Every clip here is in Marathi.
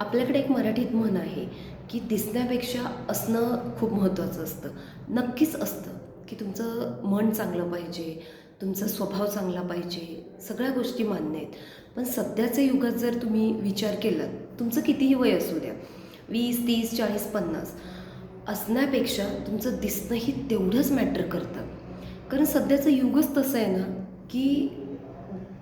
आपल्याकडे एक मराठीत म्हण आहे की दिसण्यापेक्षा असणं खूप महत्त्वाचं असतं. नक्कीच असतं की तुमचं मन चांगलं पाहिजे तुमचा स्वभाव चांगला पाहिजे सगळ्या गोष्टी मान्य आहेत. पण सध्याच्या युगात जर तुम्ही विचार केलात तुमचं कितीही वय असू द्या वीस तीस चाळीस पन्नास असण्यापेक्षा तुमचं दिसणंही तेवढंच मॅटर करतं. कारण सध्याचं युगच तसं आहे ना की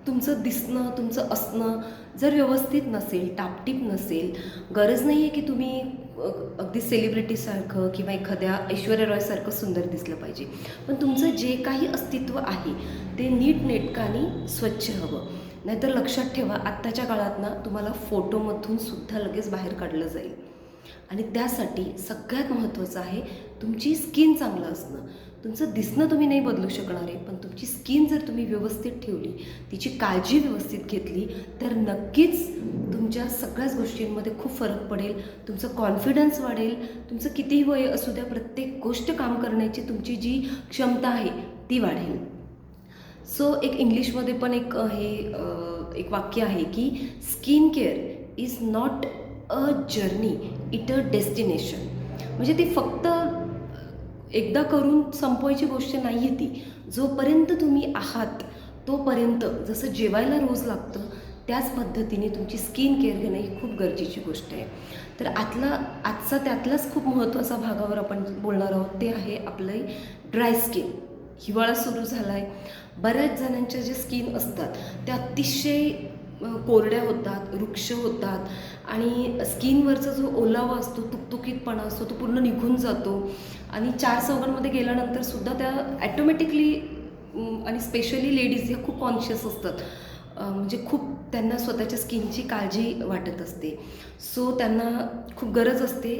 तुमचं दिसणं तुमचं असणं जर व्यवस्थित नसेल टापटीप नसेल गरज नाही आहे की तुम्ही अगदी सेलिब्रिटीसारखं किंवा एखाद्या ऐश्वर्या रॉयसारखं सुंदर दिसलं पाहिजे. पण तुमचं जे काही अस्तित्व आहे ते नीट नेटकाने स्वच्छ हवं. नाहीतर लक्षात ठेवा आत्ताच्या काळात ना तुम्हाला फोटोमधून सुद्धा लगेच बाहेर काढलं जाईल. आणि त्यासाठी सगळ्यात महत्त्वाचं आहे तुमची स्किन चांगलं असणं. तुमचं दिसणं तुम्ही नाही बदलू शकणार आहे पण तुमची स्किन जर तुम्ही व्यवस्थित ठेवली तिची काळजी व्यवस्थित घेतली तर नक्कीच तुमच्या सगळ्याच गोष्टींमध्ये खूप फरक पडेल तुमचं कॉन्फिडन्स वाढेल तुमचं कितीही वय असू द्या प्रत्येक गोष्ट काम करण्याची तुमची जी क्षमता आहे ती वाढेल. सो एक इंग्लिशमध्ये पण एक हे एक वाक्य आहे की skin care is not a journey it a destination म्हणजे ती फक्त एकदा करून संपवायची गोष्ट नाही आहे ती. जोपर्यंत तुम्ही आहात तोपर्यंत जसं जेवायला रोज लागतं त्याच पद्धतीने तुमची स्किन केअर घेणं ही खूप गरजेची गोष्ट आहे. तर आतला आजचा त्यातलाच खूप महत्त्वाचा भागावर आपण बोलणार आहोत ते आहे आपलं ड्राय स्किन. हिवाळा सुरू झाला आहे बऱ्याच जणांच्या जे स्किन असतात त्या अतिशय कोरड्या होतात वृक्ष होतात आणि स्किनवरचा जो ओलावा असतो तुकतुकीतपणा असतो तो पूर्ण निघून जातो. आणि चार चौघांमध्ये गेल्यानंतरसुद्धा त्या ॲटोमॅटिकली आणि स्पेशली लेडीज ह्या खूप कॉन्शियस असतात. म्हणजे खूप त्यांना स्वतःच्या स्किनची काळजी वाटत असते. सो त्यांना खूप गरज असते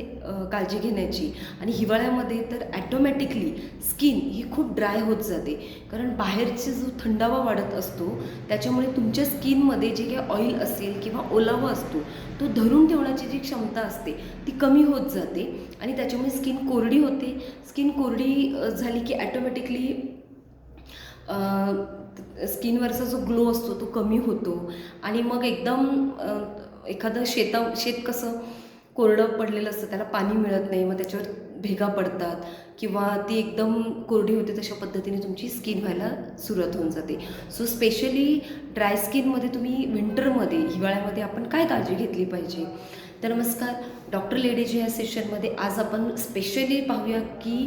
काळजी घेण्याची. आणि हिवाळ्यामध्ये तर ॲटोमॅटिकली स्किन ही खूप ड्राय होत जाते. कारण बाहेरचे जो थंडावा वाढत असतो त्याच्यामुळे तुमच्या स्किनमध्ये जे काही ऑइल असेल किंवा ओलावा असतो तो धरून ठेवण्याची जी क्षमता असते ती कमी होत जाते. आणि त्याच्यामुळे स्किन कोरडी होते. स्किन कोरडी झाली की ॲटोमॅटिकली स्किनवरचा जो ग्लो असतो तो कमी होतो. आणि मग एकदम एखादं शेता शेत कसं कोरडं पडलेलं असतं त्याला पाणी मिळत नाही मग त्याच्यावर भेगा पडतात किंवा ती एकदम कोरडी होते तशा पद्धतीने तुमची स्किन व्हायला सुरुवात होऊन जाते. सो स्पेशली ड्राय स्किनमध्ये तुम्ही विंटरमध्ये हिवाळ्यामध्ये आपण काय काळजी घेतली पाहिजे? तर नमस्कार डॉक्टर लेडीज या सेशनमध्ये आज आपण स्पेशली पाहूया की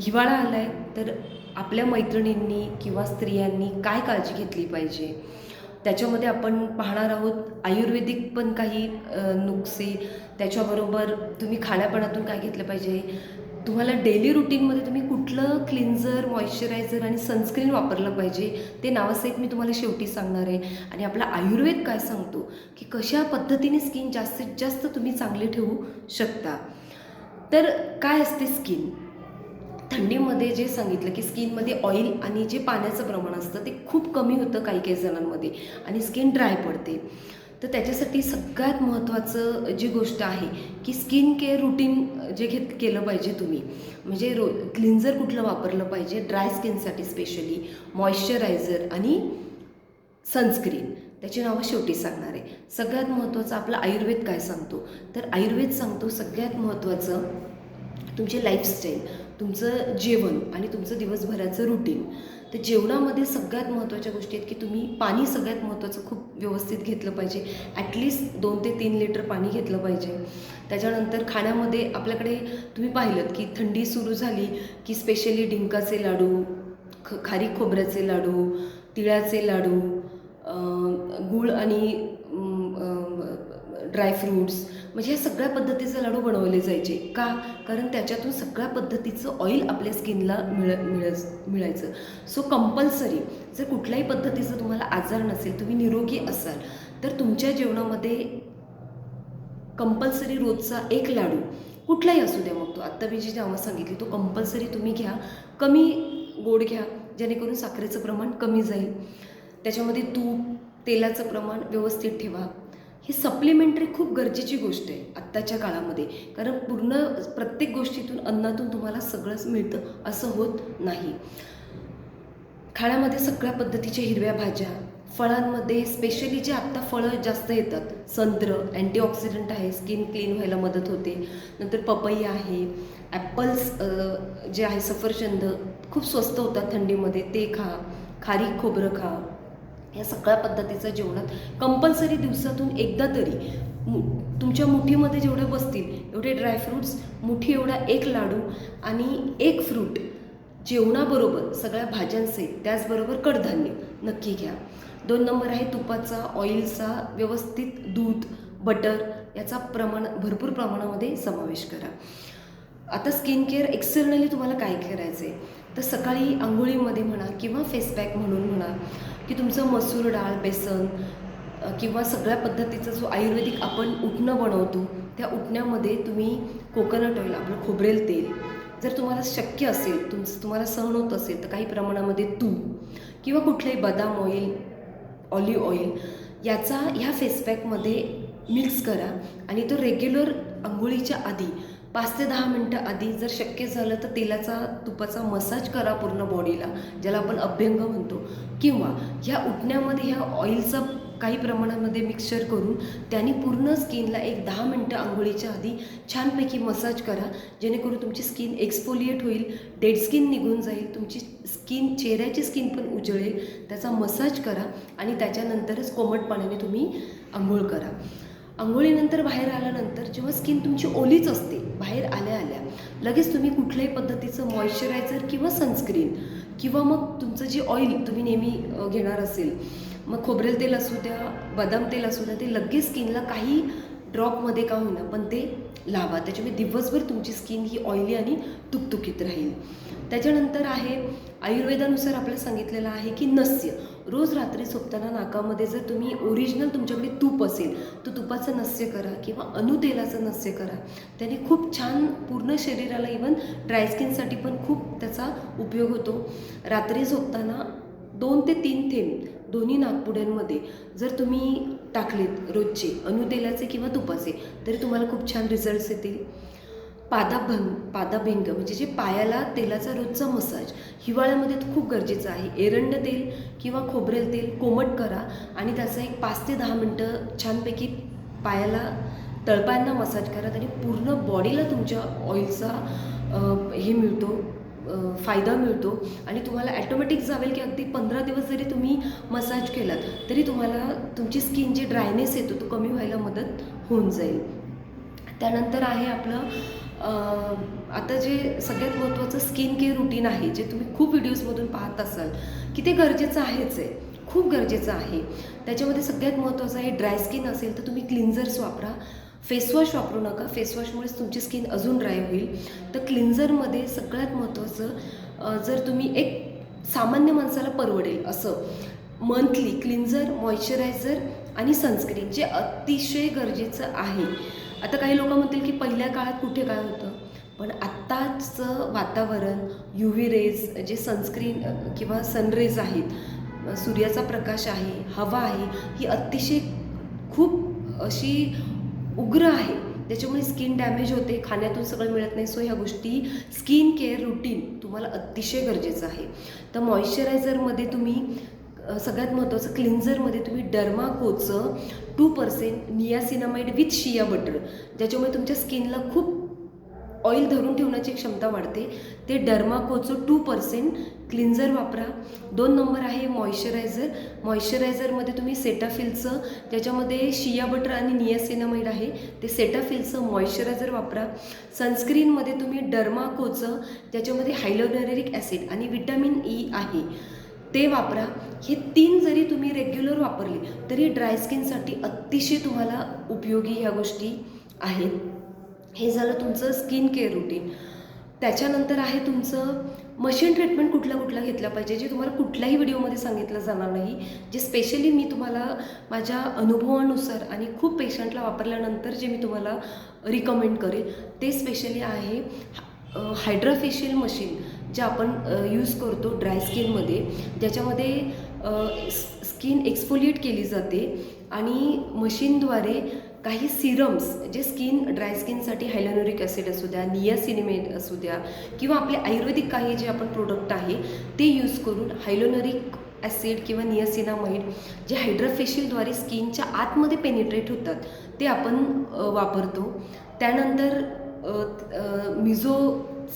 हिवाळा आला आहे तर आपल्या मैत्रिणींनी किंवा स्त्रियांनी काय काळजी घेतली पाहिजे? त्याच्यामध्ये आपण पाहणार आहोत आयुर्वेदिक पण काही नुकसे. त्याच्याबरोबर तुम्ही खाण्यापणातून काय घेतलं पाहिजे? तुम्हाला डेली रुटीनमध्ये तुम्ही कुठलं क्लिन्झर मॉइश्चरायझर आणि सनस्क्रीन वापरलं पाहिजे? ते नावासहित मी तुम्हाला शेवटी सांगणार आहे. आणि आपला आयुर्वेद काय सांगतो? की कशा पद्धतीने स्किन जास्तीत जास्त तुम्ही चांगली ठेवू शकता? तर काय असते स्किन थंडीमध्ये जे सांगितलं की स्किनमध्ये ऑइल आणि जे पाण्याचं प्रमाण असतं ते खूप कमी होतं काही काही जणांमध्ये आणि स्किन ड्राय पडते. तर त्याच्यासाठी सगळ्यात महत्त्वाचं जी गोष्ट आहे की स्किन केअर रुटीन जे घेत केलं पाहिजे तुम्ही. म्हणजे रो क्लिन्झर कुठलं वापरलं पाहिजे? ड्राय स्किनसाठी स्पेशली मॉइश्चरायझर आणि सनस्क्रीन. त्याची नावं शेवटी सांगणार आहे. सगळ्यात महत्त्वाचं आपला आयुर्वेद काय सांगतो? तर आयुर्वेद सांगतो सगळ्यात महत्त्वाचं तुमची लाईफस्टाईल. तुमचं जेवण आणि तुमचं दिवसभराचं रुटीन तर जेवणामध्ये सगळ्यात महत्त्वाच्या गोष्टी आहेत की तुम्ही पाणी सगळ्यात महत्त्वाचं खूप व्यवस्थित घेतलं पाहिजे. ॲटलिस्ट दोन ते तीन लिटर पाणी घेतलं पाहिजे. त्याच्यानंतर खाण्यामध्ये आपल्याकडे तुम्ही पाहिलं की थंडी सुरू झाली की स्पेशली डिंकाचे लाडू ख खारी खोबऱ्याचे लाडू तिळाचे लाडू गूळ आणि ड्रायफ्रूट्स म्हणजे या सगळ्या पद्धतीचे लाडू बनवले जायचे. का? कारण त्याच्यातून सगळ्या पद्धतीचं ऑइल आपल्या स्किनला मिळ मिळ मिळायचं. सो कंपल्सरी जर कुठल्याही पद्धतीचं तुम्हाला आजार नसेल तुम्ही निरोगी असाल तर तुमच्या जेवणामध्ये कंपल्सरी रोजचा एक लाडू कुठलाही असू द्या मग तो. आत्ता मी जी नावं सांगितली तो कंपल्सरी तुम्ही घ्या. कमी गोड घ्या जेणेकरून साखरेचं प्रमाण कमी जाईल. त्याच्यामध्ये तूप तेलाचं प्रमाण व्यवस्थित ठेवा. ही सप्लिमेंटरी खूप गरजेची गोष्ट आहे आत्ताच्या काळामध्ये. कारण पूर्ण प्रत्येक गोष्टीतून अन्नातून तुम्हाला सगळंच मिळतं असं होत नाही. खाण्यामध्ये सगळ्या पद्धतीच्या हिरव्या भाज्या फळांमध्ये स्पेशली जे आत्ता फळं जास्त येतात संत्र अँटीऑक्सिडंट आहे स्किन क्लीन व्हायला मदत होते. नंतर पपई आहे ॲपल्स जे आहे सफरचंद खूप स्वस्त होतात थंडीमध्ये ते खा. खारी खोबरं खा. या सगळ्या पद्धतीचं जेवणात कंपल्सरी दिवसातून एकदा तरी मु तुमच्या मुठीमध्ये जेवढे बसतील एवढे ड्रायफ्रूट्स मुठी एवढा एक लाडू आणि एक फ्रूट जेवणाबरोबर सगळ्या भाज्यांसहित त्याचबरोबर कडधान्य नक्की घ्या. दोन नंबर आहे तुपाचा ऑइलचा व्यवस्थित दूध बटर याचा प्रमाण भरपूर प्रमाणामध्ये समावेश करा. आता स्किन केअर एक्सटर्नली तुम्हाला काय करायचं आहे तर सकाळी आंघोळीमध्ये म्हणा किंवा फेसपॅक म्हणून म्हणा की तुमचं मसूर डाळ बेसन किंवा सगळ्या पद्धतीचा जो आयुर्वेदिक आपण उठणं बनवतो त्या उठण्यामध्ये तुम्ही कोकोनट ऑइल आपलं खोबरेल तेल जर तुम्हाला शक्य असेल तुमचं तुम्हाला सहन होत असेल तर काही प्रमाणामध्ये तूप किंवा कुठलंही बदाम ऑइल ऑलिव्ह ऑइल याचा ह्या फेसपॅकमध्ये मिक्स करा आणि तो रेग्युलर आंघोळीच्या आधी पाच ते दहा मिनटं आधी जर शक्य झालं तर तेलाचा तुपाचा मसाज करा पूर्ण बॉडीला ज्याला आपण अभ्यंग म्हणतो. किंवा ह्या उठण्यामध्ये ह्या ऑइलचा काही प्रमाणामध्ये मिक्सचर करून त्याने पूर्ण स्किनला एक दहा मिनटं आंघोळीच्या आधी छानपैकी मसाज करा जेणेकरून तुमची स्किन एक्सफोलिएट होईल डेड स्किन निघून जाईल तुमची स्किन चेहऱ्याची स्किन पण उजळेल. त्याचा मसाज करा आणि त्याच्यानंतरच कोमट पाण्याने तुम्ही आंघोळ करा. आंघोळीनंतर बाहेर आल्यानंतर जेव्हा स्किन तुमची ओलीच असते बाहेर आल्या आल्या. लगेच तुम्ही कुठल्याही पद्धतीचं मॉइश्चरायझर किंवा सनस्क्रीन किंवा मग तुमचं जे ऑइल तुम्ही नेहमी घेणार असेल मग खोबरेल तेल असू द्या बदाम तेल असू द्या ते लगेच स्किनला काही ड्रॉपमध्ये का होईना पण ते लावा. त्याच्यामुळे दिवसभर तुमची स्किन ही ऑइली आणि तुकतुकीत राहील. त्याच्यानंतर आहे आयुर्वेदानुसार आपल्याला सांगितलेलं आहे की नस्य. रोज रात्री झोपताना नाकामध्ये जर तुम्ही ओरिजिनल तुमच्याकडे तूप असेल तर तुपाचं नस्य करा किंवा अणुतेलाचं नस्य करा. त्याने खूप छान पूर्ण शरीराला इवन ड्राय स्किनसाठी पण खूप त्याचा उपयोग होतो. रात्री झोपताना दोन ते तीन थेंब दोन्ही नागपुड्यांमध्ये जर तुम्ही टाकलेत रोजचे अणुतेलाचे किंवा तुपाचे तरी तुम्हाला खूप छान रिझल्ट्स येतील. पादाभंग पादाभिंग म्हणजे जे पायाला तेलाचा रोजचा मसाज. हिवाळ्यामध्ये खूप गरजेचं आहे. एरंड तेल किंवा खोबरेल तेल कोमट करा आणि त्याचा एक पाच ते दहा मिनटं छानपैकी पायाला तळपायांना मसाज करा. आणि पूर्ण बॉडीला तुमच्या ऑइलचा हे मिळतो फायदा मिळतो आणि तुम्हाला ॲटोमॅटिक जावेल की अगदी पंधरा दिवस जरी तुम्ही मसाज केलात तरी तुम्हाला तुमची स्किन जी ड्रायनेस येतो तो कमी व्हायला मदत होऊन जाईल. त्यानंतर आहे आपलं आता जे सगळ्यात महत्त्वाचं स्किन केअर रुटीन आहे जे तुम्ही खूप व्हिडिओजमधून पाहत असाल की ते गरजेचं आहेच आहे. खूप गरजेचं आहे. त्याच्यामध्ये सगळ्यात महत्त्वाचं आहे ड्राय स्किन असेल तर तुम्ही क्लिन्झर्स वापरा. फेसवॉश वापरू नका. फेसवॉशमुळेच तुमची स्किन अजून ड्राय होईल. तर क्लिन्झरमध्ये सगळ्यात महत्त्वाचं जर तुम्ही एक सामान्य माणसाला परवडेल असं मंथली क्लिन्झर मॉइश्चरायझर आणि सनस्क्रीन जे अतिशय गरजेचं आहे. आता काही लोक म्हणतील की पहिल्या काळात कुठे काय होतं? पण आत्ताचं वातावरण यू व्ही रेज जे सनस्क्रीन किंवा सनरेज आहेत सूर्याचा प्रकाश आहे हवा आहे ही अतिशय खूप अशी उग्र आहे. त्याच्यामुळे स्किन डॅमेज होते खाण्यातून सगळं मिळत नाही. सो ह्या गोष्टी स्किन केअर रुटीन तुम्हाला अतिशय गरजेचं आहे. तर मॉइश्चरायझरमध्ये तुम्ही सगळ्यात महत्त्वाचं क्लिन्झरमध्ये तुम्ही डर्माकोचं two percent niacinamide with shea butter. ज्याच्यामुळे तुमच्या स्किनला खूप ऑइल धरून ठेवण्याची क्षमता वाढते. ते डर्माकोचं टू पर्सेंट क्लिन्झर वापरा. दोन नंबर आहे मॉइश्चरायझर. मॉइश्चरायझरमध्ये तुम्ही सेटाफिलचं ज्याच्यामध्ये शिया बटर आणि नियासिनामाइड आहे ते सेटाफिलचं मॉइश्चरायझर वापरा. सनस्क्रीनमध्ये तुम्ही डर्माकोचं ज्याच्यामध्ये हायलोनरिक ॲसिड आणि विटॅमिन ई आहे. ते वापरा. हे तीन जरी तुम्ही रेग्युलर वापरले तरी ड्राय स्किनसाठी अतिशय तुम्हाला उपयोगी ह्या गोष्टी आहेत. हे झालं तुमचं स्किन केअर रुटीन त्याच्यानंतर आहे तुमचं मशीन ट्रीटमेंट कुठल्या कुठल्या घेतल्या पाहिजे जे तुम्हाला कुठल्याही व्हिडिओमध्ये सांगितलं जाणार नाही. जे स्पेशली मी तुम्हाला माझ्या अनुभवानुसार आणि खूप पेशंटला वापरल्यानंतर जे मी तुम्हाला रिकमेंड करेल ते स्पेशली आहे हायड्राफेशियल मशीन जे आपण यूज करतो ड्राय स्किनमध्ये ज्याच्यामध्ये स्किन एक्सफोलिएट केली जाते आणि मशीनद्वारे काही सिरम्स जे स्किन ड्राय स्किनसाठी हायलोनोरिक ॲसिड असू द्या नियासिनेमेट असू द्या किंवा आपले आयुर्वेदिक काही जे आपण प्रोडक्ट आहे ते यूज करून हायलोनरिक ॲसिड किंवा नियासिनामाइड जे हायड्राफेशियलद्वारे स्किनच्या आतमध्ये पेनिट्रेट होतात ते आपण वापरतो. त्यानंतर मिझो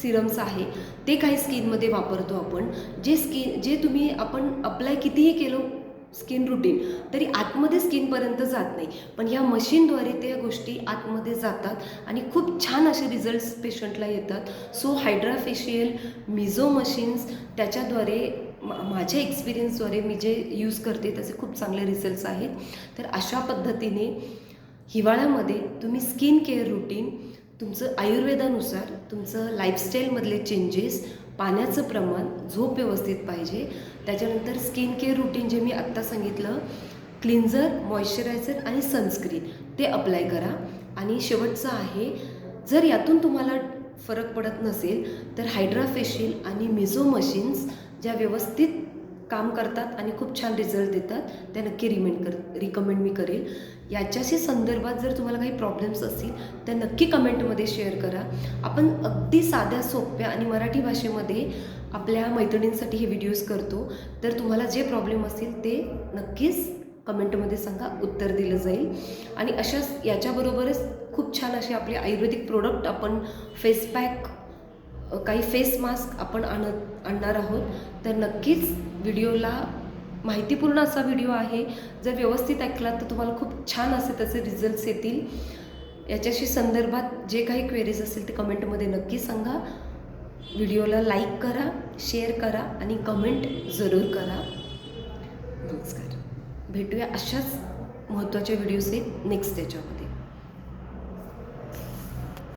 सिरम्स आहे ते काही स्किनमध्ये वापरतो आपण. जे स्किन जे तुम्ही आपण अप्लाय कितीही केलं स्किन रुटीन तरी आतमध्ये स्किनपर्यंत जात नाही. पण ह्या मशीनद्वारे त्या गोष्टी आतमध्ये जातात आणि खूप छान असे रिझल्ट्स पेशंटला येतात. सो हायड्राफेशियल मिझो मशीन्स त्याच्याद्वारे माझ्या एक्सपिरियन्सद्वारे मी जे यूज करते त्याचे खूप चांगले रिझल्ट्स आहेत. तर अशा पद्धतीने हिवाळ्यामध्ये तुम्ही स्किन केअर रुटीन तुमचं आयुर्वेदानुसार तुमचं लाईफस्टाईलमधले चेंजेस पाण्याचं प्रमाण झोप व्यवस्थित पाहिजे. त्याच्यानंतर स्किन केअर रुटीन जे मी आत्ता सांगितलं क्लिन्झर मॉइश्चरायझर आणि सनस्क्रीन ते अप्लाय करा. आणि शेवटचं आहे जर यातून तुम्हाला फरक पडत नसेल तर हायड्राफेशियल आणि मिझो मशीन्स ज्या व्यवस्थित काम करतात आणि खूप छान रिझल्ट देतात. त्या नक्की रिमेंड कर रिकमेंड मी करेल. याच्याशी संदर्भात जर तुम्हाला काही प्रॉब्लेम्स असतील तर नक्की कमेंटमध्ये शेअर करा. आपण अगदी साध्या सोप्या आणि मराठी भाषेमध्ये आपल्या मैत्रिणींसाठी हे व्हिडिओज करतो. तर तुम्हाला जे प्रॉब्लेम असतील ते नक्कीच कमेंटमध्ये सांगा. उत्तर दिलं जाईल. आणि अशाच याच्याबरोबरच खूप छान असे आपले आयुर्वेदिक प्रोडक्ट आपण फेस पॅक काही फेस मास्क आपण आणत आणणार आहोत. तर नक्कीच व्हिडिओला माहितीपूर्ण असा व्हिडिओ आहे. जर व्यवस्थित ऐकलात तर तुम्हाला खूप छान असे त्याचे रिझल्ट्स येतील. याच्याशी संदर्भात जे काही क्वेरीज असतील ते कमेंटमध्ये नक्की सांगा. व्हिडिओला लाईक करा शेअर करा आणि कमेंट जरूर करा. नमस्कार. भेटूया अशाच महत्त्वाच्या व्हिडिओज नेक्स्ट त्याच्यावर